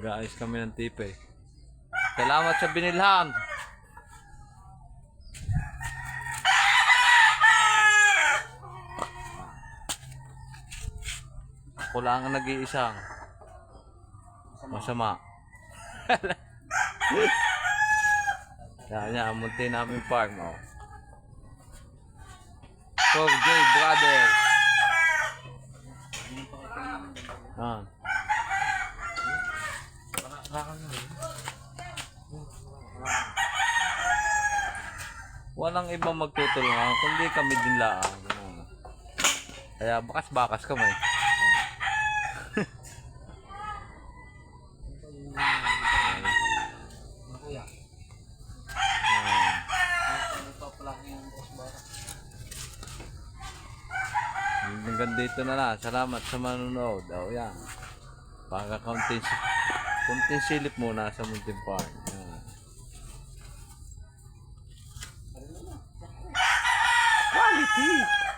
Nag-aayos kami ng tipe. Salamat sa binilhan. Ako lang ang nag-iisang. Masama. Yan yan, munti namin farm. Oh. So, J Brothers. Ah. Walang ibang magtutulungan kundi kami din lang. Ah. Kaya bakas-bakas kami. Hanggang dito na lang. Salamat sa manonood. Oh, yan. Baka kaunting silip muna sa Munting Park. Yan. Quality!